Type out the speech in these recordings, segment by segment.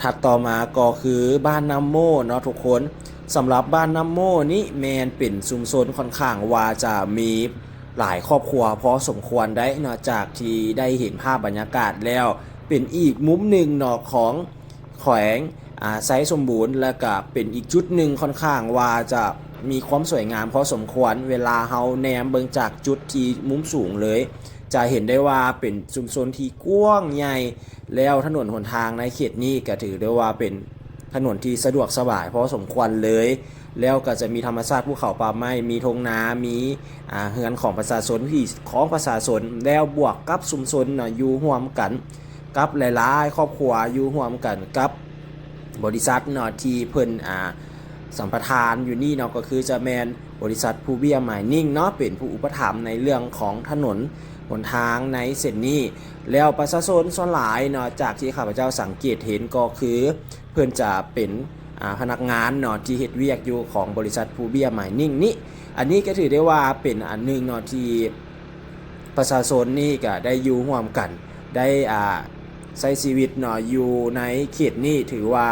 ถัดต่อมาก็คือบ้านน้ำโมเนาะทุกคนสำหรับบ้านน้ำโมนี่แมนเป็นชุมชนค่อนข้างว่าจะมีหลายครอบครัวพอสมควรได้เนาะจากที่ได้เห็นภาพบรรยากาศแล้ว เป็นอีกมุมหนึ่งเนาะของแขวงอาไซสมบูรณ์แล้วก็เป็นอีกจุดหนึ่งค่อนข้างว่าจะมีความสวยงามพอสมควรเวลาเฮาแนมเบิงจากจุดที่มุมสูงเลย จะเห็นได้ว่าเป็นชุมชนที่กว้างใหญ่แล้วถนนหนทางในเขตนี้ก็ถือได้ว่าเป็นถนนที่สะดวกสบายพอสมควรเลย แล้วก็จะมีธรรมชาติภูเขาป่าไม้มีทงนา มีเฮือนของประชาชนที่ของประชาชนแล้วบวกกับชุมชนนะอยู่ร่วมกัน กับหลายๆ ครอบครัวอยู่ร่วมกันกับบริษัทเนาะที่เพิ่นอ่าสัมปทานอยู่นี่เนาะก็คือจะแมนบริษัทผู้เบี้ยหมายนิ่งเนาะเป็นผู้อุปถัมภ์ในเรื่องของถนน หนทางในเส้นนี้ แล้วประชาชนส่วนหลายเนาะจากที่ข้าพเจ้าสังเกตเห็นก็คือ เพื่อนจะเป็นพนักงานเนาะที่เฮ็ดเวียกอยู่ของบริษัทผู้เบียหมายนิ่งนี้อันนี้ก็ถือได้ว่าเป็นอันหนึงเนาะที่ประชาชนนี่ก็ได้อยู่ร่วมกัน ได้อ่าใช้ชีวิตเนาะอยู่ในเขตนี้ถือว่า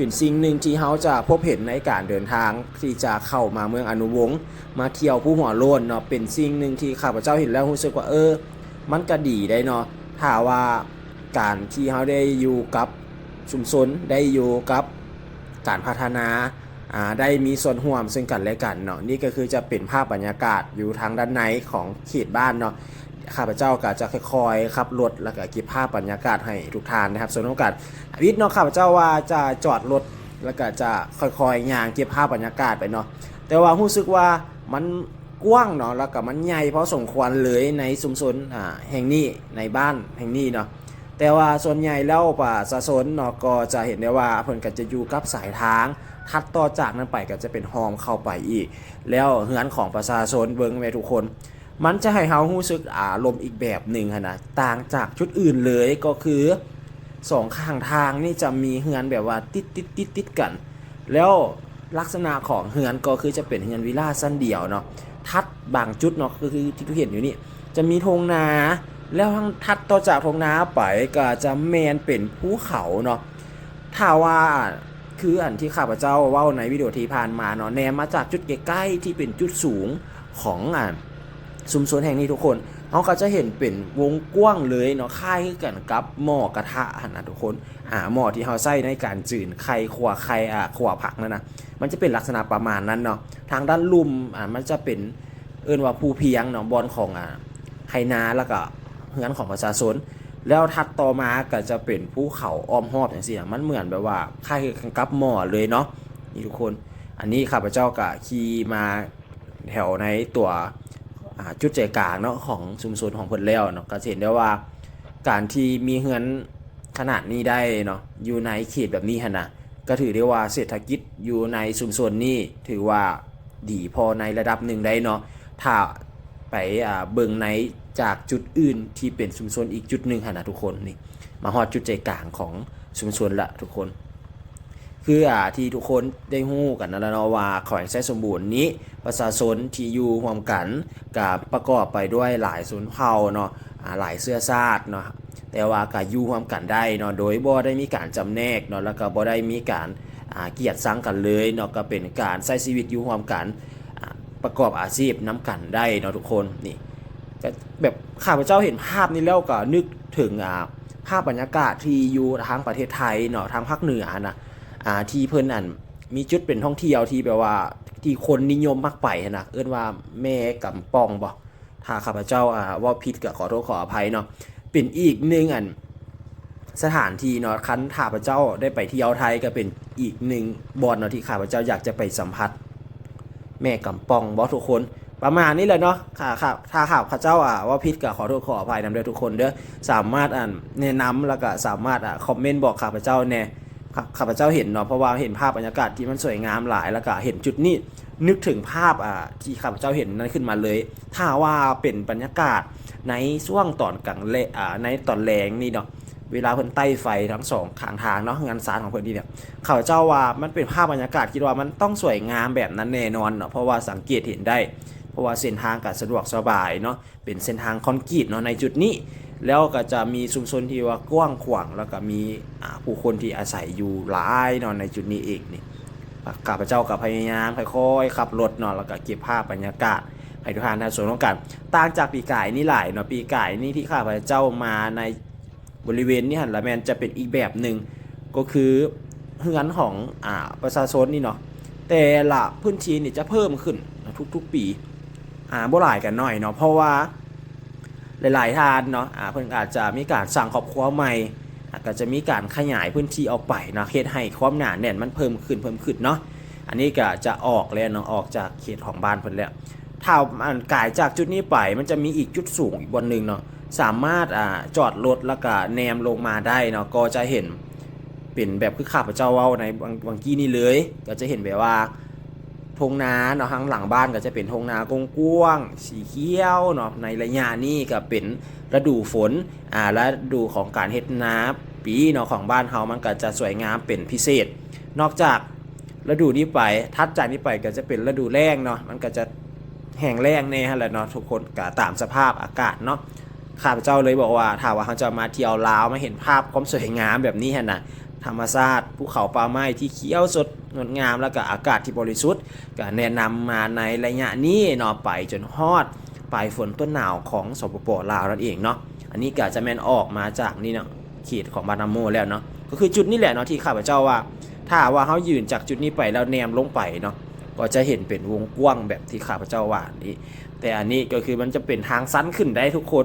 เป็นสิ่งหนึ่งที่เขาจะพบเห็นในการเดินทางที่จะเข้ามาเมืองอนุวงศ์มาเที่ยวผู้หัวโลนเนาะเป็นสิ่งหนึ่งที่ข้าพเจ้าเห็นแล้วรู้สึกว่าเออ มันก็ดีได้เนาะถ้าว่าการที่เขาได้อยู่กับชุมชนได้อยู่กับการพัฒนาอ่า ได้มีส่วนร่วมซึ่งกันและกันเนาะนี่ก็คือจะเป็นภาพบรรยากาศอยู่ทางด้านในของเขตบ้านเนาะข้าพเจ้าก็จะค่อยๆขับรถแล้วก็เก็บภาพบรรยากาศให้ทุกท่านนะครับส่วนโอกาสวิทย์เนาะข้าพเจ้าว่าจะจอดรถแล้วก็จะค่อยๆย่างเก็บภาพบรรยากาศไปเนาะแต่ว่ารู้สึกว่ามันกว้างเนาะแล้วก็มันใหญ่พอสมควรเลยในชุมชนอ่าแห่งนี้ในบ้านแห่งนี้เนาะแต่ว่าส่วนใหญ่แล้วประชาชนเนาะก็จะเห็นได้ว่าเพิ่นก็จะอยู่กับสายทาง ถัดต่อจากนั้นไปก็จะเป็นหอมเข้าไปอีก แล้วเฮือนของประชาชนเบิ่งไว้ทุกคน มันจะให้เฮารู้สึกอารมณ์อีกแบบหนึ่งนะต่างจากชุดอื่นเลยก็คือสองข้างทางนี่จะมีเฮือนแบบว่าติดติดติดติดกัน แล้วลักษณะของเฮือนก็คือจะเป็นเฮือนวิลล่าสั้นเดียวเนาะทัดบางจุดเนาะก็คือที่ทุกเห็นอยู่นี่จะมีทงนา แล้วทางทัดต่อจากทงนาไปก็จะแมนเป็นภูเขาเนาะถ้าว่า คืออันที่ข้าพเจ้าว้าในวิดีโอที่ผ่านมาเนาะแนมมาจากจุดใกล้ๆที่เป็นจุดสูงของอ่าชุมชนแห่งนี้ทุกคนเขาก็จะเห็นเป็นวงกว้างเลยเนาะค่ายกันกับหม้อกระทะนะทุกคนอ่าหม้อที่เขาใช้ในการจืนไข่ขัวไข่อ่าขัวผักนั่นนะมันจะเป็นลักษณะประมาณนั้นเนาะทางด้านลุ่มอ่ามันจะเป็นเอิ้นว่าภูเพียงเนาะบอลของอ่าไฮนาแล้วก็เฮือนของประชาชน แล้วถัดต่อมาก็จะเป็นภูเขาอ้อมหอบอย่างเสียมันเหมือนแบบว่าค่ายคือกับหมอเลยเนาะนี่ทุกคนอันนี้ข้าพเจ้าก็ขี่มาแถวในตัวจุดใจกลางเนาะของชุมชนของเพิ่นแล้วเนาะก็เห็นได้ว่าการที่มีเฮือนขนาดนี้ได้เนาะอยู่ในเขตแบบนี้หั่นะก็ถือได้ว่าเศรษฐกิจอยู่ในชุมชนนี้ถือว่าดีพอในระดับหนึ่งได้เนาะถ้าไปเบิ่งใน จากจุดอื่นที่เป็นชุมชนอีกจุดหนึ่งหั่นะทุกคนนี่มาฮอดจุดใจกลางของชุมชนละทุกคน คืออ่าที่ทุกคนได้ฮู้กันนั่นแหละเนาะว่าแขวงไซสมบูรณ์นี้ ประชาชนที่อยู่รวมกันกับประกอบไปด้วยหลายชนเผ่าเนาะหลายเสื้อชาติเนาะแต่ว่าก็อยู่รวมกันได้เนาะโดยบ่ได้มีการจำแนกเนาะแล้วก็บ่ได้มีการอ่าเกียดชังกันเลยเนาะก็เป็นการใช้ชีวิตอยู่รวมกันประกอบอาชีพน้กันได้เนาะทุกคนนี่ ก็แบบข้าพเจ้าเห็นภาพนี้แล้วก็นึกถึงอ่าภาพบรรยากาศที่อยู่ทางประเทศไทยเนาะทางภาคเหนือนะอ่าที่เพิ่นอันมีจุดเป็นท่องเที่ยวที่แบบว่าที่คนนิยมมากไปนะเอิ้นว่าแม่กำปองบ่ถ้าข้าพเจ้าอ่าว่าผิดก็ขอโทษขออภัยเนาะเป็นอีกหนึ่งอันสถานที่เนาะคันข้าพเจ้าได้ไปเที่ยวไทยก็เป็นอีกหนึ่งบอนเนาะที่ข้าพเจ้าอยากจะไปสัมผัส แม่กำปองบ่ทุกคน ประมาณนี้เลยเนาะค่ะค่ะถ้าข่าวข้าเจ้าอะว่าผิดก็ขอโทษขออภัยนำด้วยทุกคนเด้อ สามารถอ่านแนะนำแล้วก็สามารถอะคอมเมนต์บอกข้าพเจ้าแน่ข้าข้าพเจ้าเห็นเนาะเพราะว่าเห็นภาพบรรยากาศที่มันสวยงามหลายแล้วก็เห็นจุดนี้นึกถึงภาพอ่าที่ข้าพเจ้าเห็นนั้นขึ้นมาเลย ถ้าว่าเป็นบรรยากาศในช่วงตอนกลางเลอ่าในตอนแรงนี่เนาะเวลาเพิ่นใต้ไฟทั้งสองข้างทางเนาะงานสารของเพิ่นนี่เนี่ยข้าพเจ้าว่ามันเป็นภาพบรรยากาศคิดว่ามันต้องสวยงามแบบนั้นแน่นอนเนาะเพราะว่าสังเกตเห็นได้ เพราะว่าเส้นทางก็สะดวกสบายเนาะเป็นเส้นทางคอนกรีตเนาะในจุดนี้ แล้วก็จะมีชุมชนที่ว่ากว้างขวางแล้วก็มีผู้คนที่อาศัยอยู่หลายเนาะในจุดนี้เองนี่ข้าพเจ้ากับพยายามค่อยๆขับรถเนาะแล้วก็เก็บภาพบรรยากาศให้ทุกท่านได้ชมร่วมกันต่างจากปีกายนี่หลายเนาะปีกายนี่ที่ข้าพเจ้ามาในบริเวณนี้หันละแมนจะเป็นอีกแบบหนึ่งก็คือเฮือนของอ่าประชาชนนี่เนาะแต่ละพื้นที่นี่จะเพิ่มขึ้นทุกๆปี อ่าบ่หลายกันหน่อยเนาะเพราะว่าหลาย ๆ ทานเนาะอ่าเพิ่นอาจจะมีการสั่งครอบครัวใหม่อาก็จะมีการขยายพื้นที่ออกไปเนาะเขตให้ความหนาแน่นมันเพิ่มขึ้นเพิ่มขึ้นเนาะอันนี้ก็จะออกแล้วเนาะออกจากเขตของบ้านเพิ่นแล้วถ้ามันกายจากจุดนี้ไปมันจะมีอีกจุดสูงอีกบนหนึ่งเนาะสามารถอ่าจอดรถแล้วก็แนมลงมาได้เนาะก็จะเห็นเป็นแบบคือข้าพเจ้าเว้าในบางบางกี้นี่เลย ก็จะเห็นแบบว่า ทงนาเนาะข้างหลังบ้านก็จะเป็นทงนากว้างสีเขียวเนาะในระยะนี้ก็เป็นฤดูฝนอ่าและฤดูของการเฮ็ดนาปีเนาะของบ้านเฮามันก็จะสวยงามเป็นพิเศษ นอกจากฤดูนี้ไปทัดจากนี้ไปก็จะเป็นฤดูแล้งเนาะมันก็จะแห้งแล้งแน่ฮะแหละเนาะทุกคนก็ตามสภาพอากาศเนาะข้าพเจ้าเลยบอกว่าถ้าว่าเขาจะมาเที่ยวลาวมาเห็นภาพความสวยงามแบบนี้ฮะนะ ธรรมชาติภูเขาป่าไม้ที่เขียวสดงดงามแล้วก็อากาศที่บริสุทธิ์ก็แนะนำมาในระยะนี้เนาะไปจนฮอดปลายฝนต้นหนาวของสปปลาวนั่นเองเนาะอันนี้ก็จะแมนออกมาจากนี่เนาะเขตของบานาโมแล้วเนาะก็คือจุดนี้แหละเนาะที่ข้าพเจ้าว่า ถ้าว่าเขายืนจากจุดนี้ไปแล้วแนมลงไปเนาะก็จะเห็นเป็นวงกว้างแบบที่ข้าพเจ้าว่านี่แต่อันนี้ก็คือมันจะเป็นทางสั้นขึ้นได้ทุกคน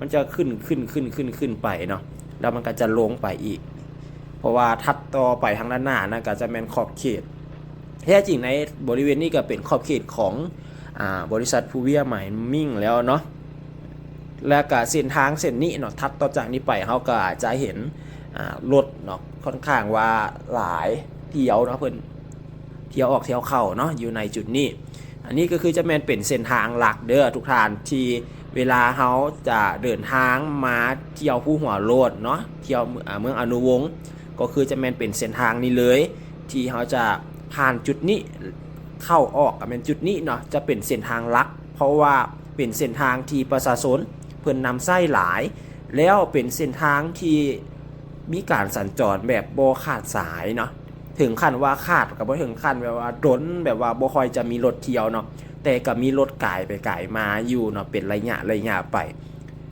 มันจะขึ้นขึ้นขึ้นขึ้นขึ้นไปเนาะแล้วมันก็จะลงไปอีก ราะว่าทัดต่อไปทางด้านหน้านะก็จะแมนขอบเขตแท้จริงในบริเวณนี้ก็เป็นขอบเขตของอบริษัทพูเวียใหม่มิ่งแล้วเนาะและก็เส้นทางเส้นนี้เนาะทัดต่อจากนี้ไปเขาก็อาจจะเห็นรถเนาะค่อนข้างว่าหลายเที่ยวเนาะเพิ่อนเที่ยวออกเที่ยวเข้าเนาะอยู่ในจุดนี้ อันนี้ก็คือจะแมนเป็นเส้นทางหลักเด้อทุกท่านที่เวลาเขาจะเดินทางมาเที่ยวผู้หัวโลดเนาะเที่ยวเมืองอนุวงศ์ ก็คือจะแมนเป็นเส้นทางนี้เลย ที่เขาจะผ่านจุดนี้เข้าออกกับเป็นจุดนี้เนาะจะเป็นเส้นทางลัก เพราะว่าเป็นเส้นทางที่ประชาชนเพิ่นนำไส้หลาย แล้วเป็นเส้นทางที่มีการสัญจรแบบบขาดสายเนาะถึงขั้นว่าขาดกับ่ถึงขั้นแบบว่าดนแบบว่าบคอยจะมีรถเที่ยวเนาะแต่ก็มีรถไกายไปไกายมาอยู่เนาะเป็นระยะระยะไป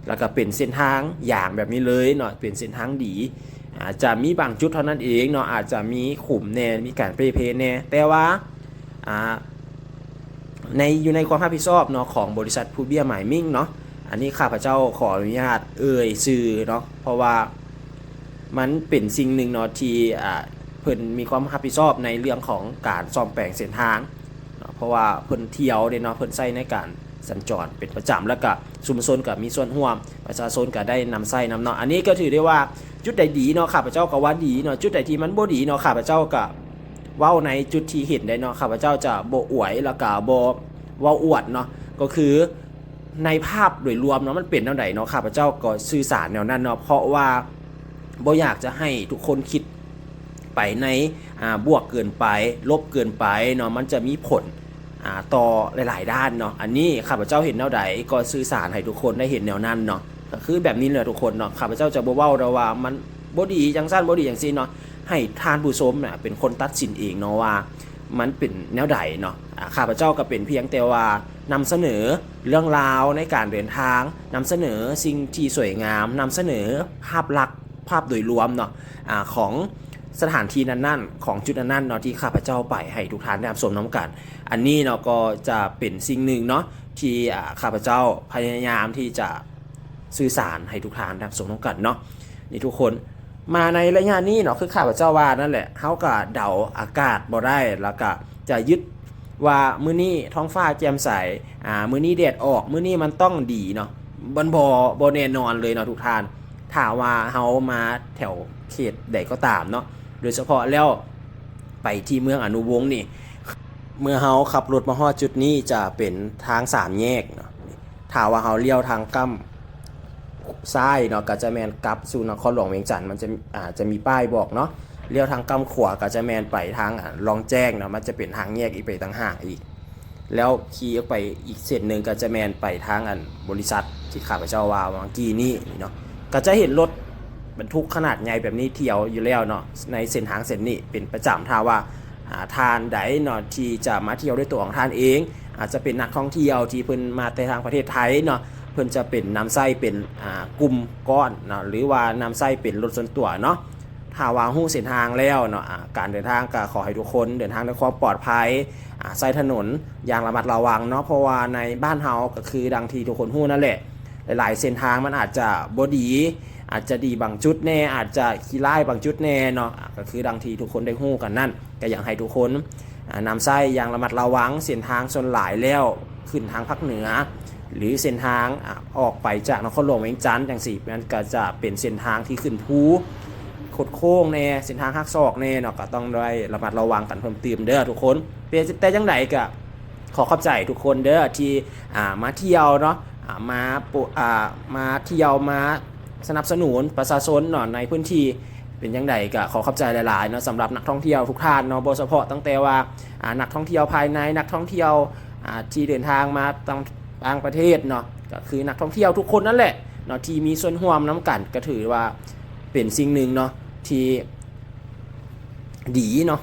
แล้วก็เป็นเส้นทางอย่างแบบนี้เลยเนาะเป็นเส้นทางดี อาจจะมีบางจุดเท่านั้นเองเนาะอาจจะมีขุมแน่มีการเปรย์เพลแน่แต่ว่าอ่าในอยู่ในความรับผิดชอบเนาะของบริษัทผู้เบี้ยหมายมิ่งเนาะอันนี้ข้าพเจ้าขออนุญาตเอ่ยชื่อเนาะเพราะว่ามันเป็นสิ่งหนึ่งเนาะที่อ่าเพิ่นมีความรับผิดชอบในเรื่องของการซ่อมแปลงเส้นทางเนาะเพราะว่าเพิ่นเที่ยวเด้เนาะเพิ่นใช้ในการ สัญจรเป็นประจำแล้วก็ชุมชนก็มีส่วนร่วม ประชาชนก็ได้นำใช้นำเนาะอันนี้ก็ถือได้ว่าจุดใดดีเนาะข้าพเจ้าก็ว่าดีเนาะจุดใดที่มันบ่ดีเนาะข้าพเจ้าก็ว้าในจุดที่เห็นได้เนาะข้าพเจ้าจะบ่อวยแล้วก็บ่ว้าอวดเนาะก็คือในภาพโดยรวมเนาะมันเป็นแนวใดเนาะข้าพเจ้าก็สื่อสารแนวนั้นเนาะเพราะว่าบ่อยากจะให้ทุกคนคิดไปในบวกเกินไป ลบเกินไปเนาะมันจะมีผล ต่อหลาย ๆ ด้านเนาะอันนี้ข้าพเจ้าเห็นแนวใดก็สื่อสารให้ทุกคนได้เห็นแนวนั้นเนาะก็คือแบบนี้เลยทุกคนเนาะข้าพเจ้าจะบ่เว้าว่ามันบ่ดีจังสั้นบ่ดีอย่างซี่เนาะให้ทานผู้ชมเนี่ยเป็นคนตัดสินเองเนาะว่ามันเป็นแนวใดเนาะอ่าข้าพเจ้าก็เป็นเพียงแต่ว่านำเสนอเรื่องราวในการเดินทางนำเสนอสิ่งที่สวยงามนำเสนอภาพลักษณ์ภาพโดยรวมเนาะอ่าของ สถานที่นั้นๆ ของจุดนั้นๆเนาะที่ข้าพเจ้าไปให้ทุกท่านได้รับชมน้ำกัน อันนี้เนาะก็จะเป็นสิ่งหนึ่งเนาะที่ข้าพเจ้าพยายามที่จะสื่อสารให้ทุกทานรับสมน้องกันเนาะนี่ทุกคนมาในระยะนี้เนาะคือข้าพเจ้าว่านั่นแหละเขาก็เดาอากาศบ่ได้แล้วก็จะยึดว่ามื้อนี้ท้องฟ้าแจ่มใสอ่ามื้อนี้แดดออกมื้อนี้มันต้องดีเนาะบันบอบ่แน่นอนเลยเนาะทุกท่านถ้าว่าเฮามาแถวเขตใดก็ตามเนาะ โดยเฉพาะแล้วไปที่เมืองอนุวงศ์นี่ เมื่อเฮาขับรถมาฮอดจุดนี้จะเป็นทางสามแยกเนาะถ้าว่าเฮาเลี้ยวทางกั้มซ้ายเนาะก็จะแมนกลับสู่นครหลวงเวียงจันทน์มันจะอาจจะมีป้ายบอกเนาะเลี้ยวทางกำขวาก็จะแมนไปทางอะลองแจ้งเนาะมันจะเป็นทางแยกอีกไปต่างหากอีก แล้วขี่ออกไปอีกเส้นหนึ่งก็จะแมนไปทางอันบริษัทที่ข้าพเจ้าว่าเมื่อกี้นี้เนาะก็จะเห็นรถ บรรทุกขนาดใหญ่แบบนี้เที่ยวอยู่แล้วเนาะในเส้นทางเส้นนี้เป็นประจำถ้าว่าหาทานใดเนาะที่จะมาเที่ยวด้วยตัวของทานเอง อาจจะเป็นนักท่องเที่ยวที่เพิ่นมาแต่ทางประเทศไทยเนาะเพิ่นจะเป็นนำไส้เป็นอ่ากลุ่มก้อนเนาะหรือว่านำไส้เป็นรถส่วนตัวเนาะถ้าว่าหู้เส้นทางแล้วเนาะการเดินทางก็ขอให้ทุกคนเดินทางด้วยความปลอดภัยอ่าใส่ถนนอย่างระมัดระวังเนาะเพราะว่าในบ้านเฮาก็คือดังที่ทุกคนหู้นั่นแหละหลายๆเส้นทางมันอาจจะบ่ดี อาจจะดีบางจุดแน่ อาจจะขี้ร้ายบางจุดแน่เนาะก็คือดังทีทุกคนได้หู้กันนั่นก็อยากให้ทุกคนนำไส้อย่างระมัดระวังเส้นทางส่วนหลายแล้วขึ้นทางภาคเหนือ หรือเส้นทางออกไปจากนครหลวงเวียงจันทร์จังสี่มันก็จะเป็นเส้นทางที่ขึ้นภูโคดโค้งแน่เส้นทางหักศอกแน่เนาะก็ต้องได้ระมัดระวังกันเพิ่มเติมเด้อทุกคนเป็นแต่จังไดก็ขอขอบใจทุกคนเด้อที่มาเที่ยวเนาะมาปมาเที่ยวมา สนับสนุนประชาชนเนาะในพื้นที่เป็นยังไงก็ขอขอบใจหลายๆเนาะสำหรับนักท่องเที่ยวทุกท่านเนาะโดยเฉพาะตั้งแต่ว่านักท่องเที่ยวภายในนักท่องเที่ยวที่เดินทางมาต่างประเทศเนาะก็คือนักท่องเที่ยวทุกคนนั่นแหละเนาะที่มีส่วนร่วมน้ำกันก็ถือว่าเป็นสิ่งหนึ่งเนาะที่ดีเนาะ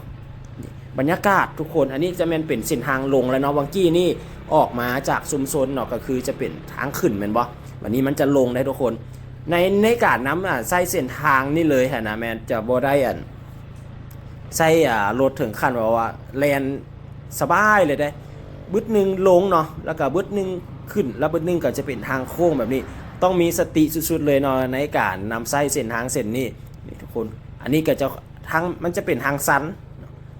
บรรยากาศทุกคนอันนี้จะเป็นเป็นเส้นทางลงแล้วเนาะวังกี้นี่ออกมาจากซุมซนเนาะก็คือจะเป็นทางขึ้นแม่นบ่วันนี้มันจะลงได้ทุกคน ในในการน้ำอะใส่เส้นทางนี่เลยฮะนะแมนจะบ่ได้อันใส่อ่ารถถึงขั้นว่าว่าแลนสบายเลยได้บึดหนึ่งลงเนาะแล้วก็บึดหนึ่งขึ้นแล้วบึดหนึ่งก็จะเป็นทางโค้งแบบนี้ ต้องมีสติสุดๆเลยเนาะในการนำไส้เส้นทางเส้นนี้นี่ทุกคนอันนี้ก็จะทางมันจะเป็นทางสัน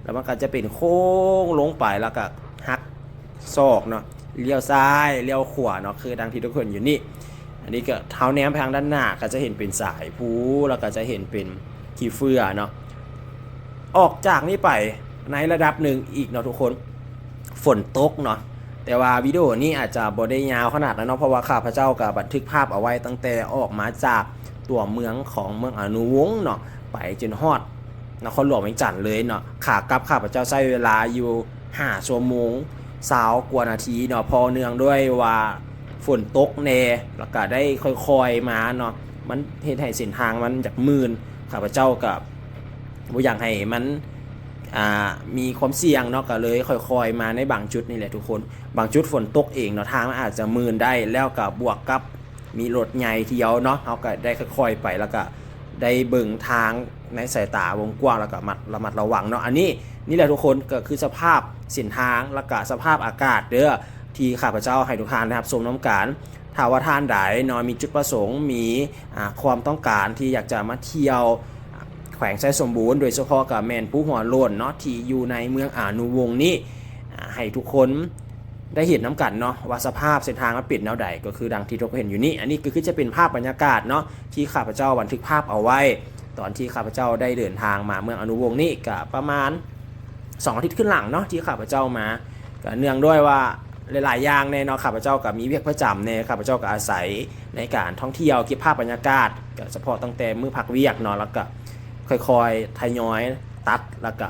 แล้วมันก็จะเป็นโค้งลงไปแล้วก็หักศอกเนาะเลี้ยวซ้ายเลี้ยวขวาเนาะคือดังที่ทุกคนอยู่นี่ อันนี้ก็เท้าแนมทางด้านหน้าก็จะเห็นเป็นสายพูแล้วก็จะเห็นเป็นขี้เฟือเนาะออกจากนี้ไปในระดับหนึ่งอีกเนาะทุกคนฝนตกเนาะแต่ว่าวิดีโอนี้อาจจะบ่ได้ยาวขนาดนั้นเนาะเพราะว่าข้าพเจ้าก็บันทึกภาพเอาไว้ตั้งแต่ออกมาจากตัวเมืองของเมืองอนุวงศ์เนาะไปจนฮอดนครหลวงเวียงจันทน์เลยเนาะขากลับข้าพเจ้าใช้เวลาอยู่5ชั่วโมงสาวกว่านาทีเนาะพอเนื่องด้วยว่า ฝนตกแน่แล้วก็ได้ค่อยๆมาเนาะมันเฮ็ดให้เส้นทางมันจากมืนข้าพเจ้ากับบ่อยากให้มันมีความเสี่ยงเนาะก็เลยค่อยๆ มาในบางจุดนี่แหละทุกคน บางจุดฝนตกเองเนาะทางมันอาจจะมืนได้แล้วกับบวกกับมีรถใหญ่เที่ยวเนาะเขาก็ได้ค่อยๆไปแล้วก็ได้เบิ่งทางในสายตาวงกว้างแล้วก็มัดระมัดระวังเนาะอันนี้นี่แหละทุกคนก็คือสภาพเส้นทางแล้วก็สภาพอากาศเด้อ ที่ข้าพเจ้าให้ทุกท่านนะครับชมน้ำการถ้าว่าท่านใดเนาะมีจุดประสงค์มีความต้องการที่อยากจะมาเที่ยวแขวงไซสมบูรณ์โดยเฉพาะกับแมนผู้หัวโลนเนาะที่อยู่ในเมืองอานุวงศ์นี้อ่ให้ทุกคนได้เห็นน้ำกันเนาะว่าสภาพเส้นทางมันปิดแนวใดก็คือดังที่ทุกคนเห็นอยู่นี่อันนี้ก็คือจะเป็นภาพบรรยากาศเนาะที่ข้าพเจ้าบันทึกภาพเอาไว้ ตอนที่ข้าพเจ้าได้เดินทางมาเมืองอนุวงศ์นี่ก็ประมาณสองอาทิตย์ขึ้นหลังเนาะที่ข้าพเจ้ามาก็เนื่องด้วยว่า หลาย ๆ อย่างเนี่ยเนาะข้าพเจ้ากับมีเวียกประจำเนี่ยข้าพเจ้าก็อาศัยในการท่องเที่ยวเก็บภาพบรรยากาศก็เฉพาะตั้งแต่มือพักเวียกเนาะแล้วก็ค่อยๆทยอยตัดแล้วก็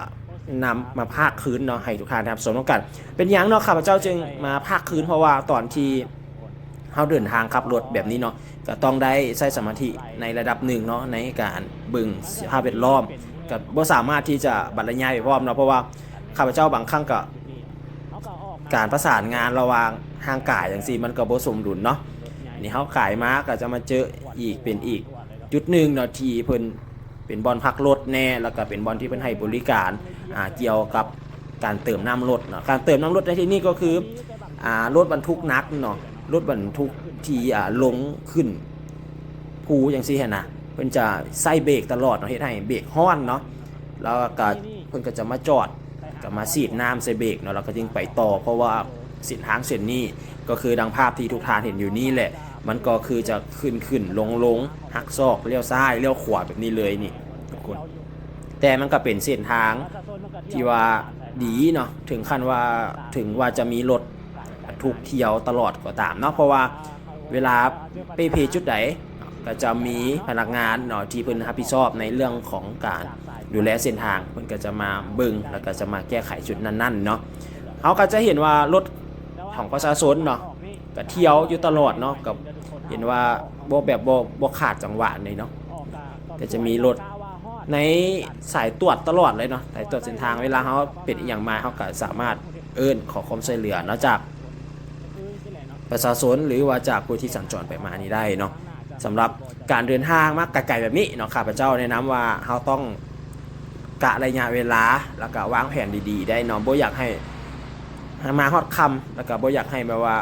นำมาภาคคืนเนาะให้ทุกท่านนะครับสมต้องกันเป็นอย่างเนาะข้าพเจ้าจึงมาภาคคืนเพราะว่าตอนที่เขาเดินทางขับรถแบบนี้เนาะก็ต้องได้ใช้สมาธิในระดับหนึ่งเนาะในการบึงสภาพแวดล้อมก็บ่สามารถที่จะบรรยายไปพร้อมเนาะเพราะว่าข้าพเจ้าบางครั้งก็ การประสานงานระหว่างทางกายอย่างสี่มันก็บ่สมดุลเนาะนี่เขาขายมาก็จะมาเจออีกเป็นอีก จุดหนึ่งเนาะที่เพิ่นเป็นบอลพักรถแน่แล้วก็เป็นบอลที่เพิ่นให้บริการอ่าเกี่ยวกับการเติมน้ำรถเนาะการเติมน้ำรถในที่นี้ก็คืออ่ารถบรรทุกนักเนาะรถบรรทุกที่อ่าลงขึ้นภูอย่างซี่หั่นนะเพิ่นจะใส่เบรกตลอดเนาะเฮ็ดให้เบรกฮ้อนเนาะแล้วก็เพิ่นก็จะมาจอด ก็มาสีดน้ำใส่เบรกเนาะแล้วก็จึงไปต่อ เพราะว่าเส้นทางเส้นนี้ก็คือดังภาพที่ทุกท่านเห็นอยู่นี่แหละ มันก็คือจะขึ้นขึ้นลงลงหักซอกเลี้ยวซ้ายเลี้ยวขวาแบบนี้เลยนี่ทุกคน แต่มันก็เป็นเส้นทางที่ว่าดีเนาะถึงขั้นว่าถึงว่าจะมีรถทุกเที่ยวตลอดก็ตามเนาะเพราะว่าเวลาไปเพจุดไหนก็จะมีพนักงานเนาะที่เพิ่นรับผิดชอบในเรื่องของการ ดูแลเส้นทางเพิ่นก็จะมาเบิ่งแล้วก็จะมาแก้ไขจุดนั้นๆเนาะเขาก็จะเห็นว่ารถของประชาชนเนาะก็เที่ยวอยู่ตลอดเนาะกับเห็นว่าบ่แบบบ่บ่ขาดจังหวะเลยเนาะก็จะมีรถในสายตรวจตลอดเลยเนาะสายตรวจเส้นทางเวลาเขาเป็นอหย่างมาเขาก็สามารถเอิ้นขอความช่วยเหลือเนาะจากประชาชนหรือว่าจากผู้ที่สัญจรไปมานี้ได้เนาะสำหรับการเดินทางมากไกลๆแบบนี้เนาะข้าพเจ้าแนะนำว่าเขาต้อง กะระยะเวลา แล้วก็วางแผนดีๆ ได้เนาะบ่อยากให้หมาฮอดคำแล้วก็บ่อยากให้แบบว่า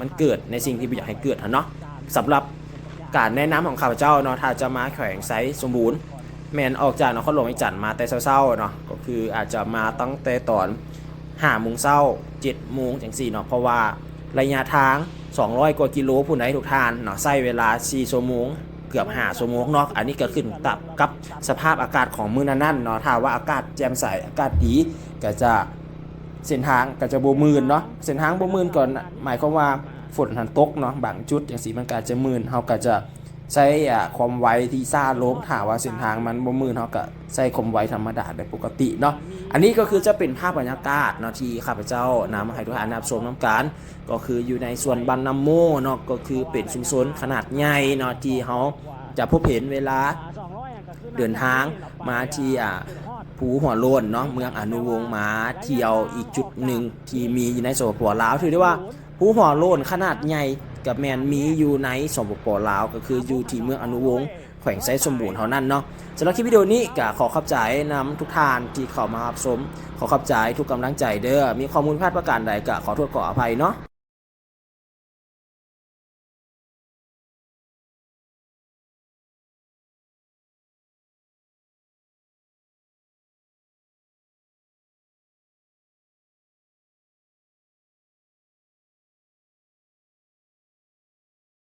มันเกิดในสิ่งที่บ่อยากให้เกิดหเนาะสำหรับการแนะนำของข้าพเจ้าเนาะถ้าจะมาแขวงไซสมบูรณ์แมนออกจากนครหลวงอีจันทน์มาแต่เช้าๆเนาะก็คืออาจจะมาตั้งแต่ตอนห้าโมงเช้าเจ็ดโมงจังสี่เนาะเพราะว่าระยะทาง 200 กว่ากิโลผู้ใดทุกทานเนาะใช้เวลา4ชั่วโมง เกือบหาสมงเนาะอันนี้ก็ขึ้นตับกับสภาพอากาศของมือนั้นๆเนาะถ้าว่าอากาศแจ่มใสอากาศดีก็จะเส้นทางก็จะบมืนเนาะเส้นทางบมืนก่อนหมายความว่าฝนหันตกเนาะบางจุดอย่างสีมันก็อาจจะมืนเฮาก็จะ ใช้อ่าความไวที่ซ่าลงถามว่าเส้นทางมันบ่มือเนาะก็ใช้ความไวธรรมดาแบบปกติเนาะอันนี้ก็คือจะเป็นภาพบรรยากาศเนาะที่ข้าพเจ้านำมาให้ทุกท่านรับชมน้ำกันก็คืออยู่ในส่วนบันนำโมเนาะก็คือเป็นชุมชนขนาดใหญ่เนาะที่เขาจะพบเห็นเวลาเดินทางมาที่อ่าภูหัวโลนเนาะเมืองอนุวงศ์มาเที่ยวอีกจุดหนึ่งที่มีอยู่ในสปปลาวถือได้ว่าภูหัวโลนขนาดใหญ่ กับแมนมีอยู่ในสมบปลาว ก็คืออยู่ที่เมืองอนุวงศ์แขวงไซสมบูรณ์เท่านั้นเนาะสำหรับคลิปวิดีโอนี้ก็ขอขอบใจนำทุกท่านที่เข้ามารับชมขอขอบใจทุกกำลังใจเด้อมีข้อมูลพลาดประการใดก็ขอโทษขออภัยเนาะ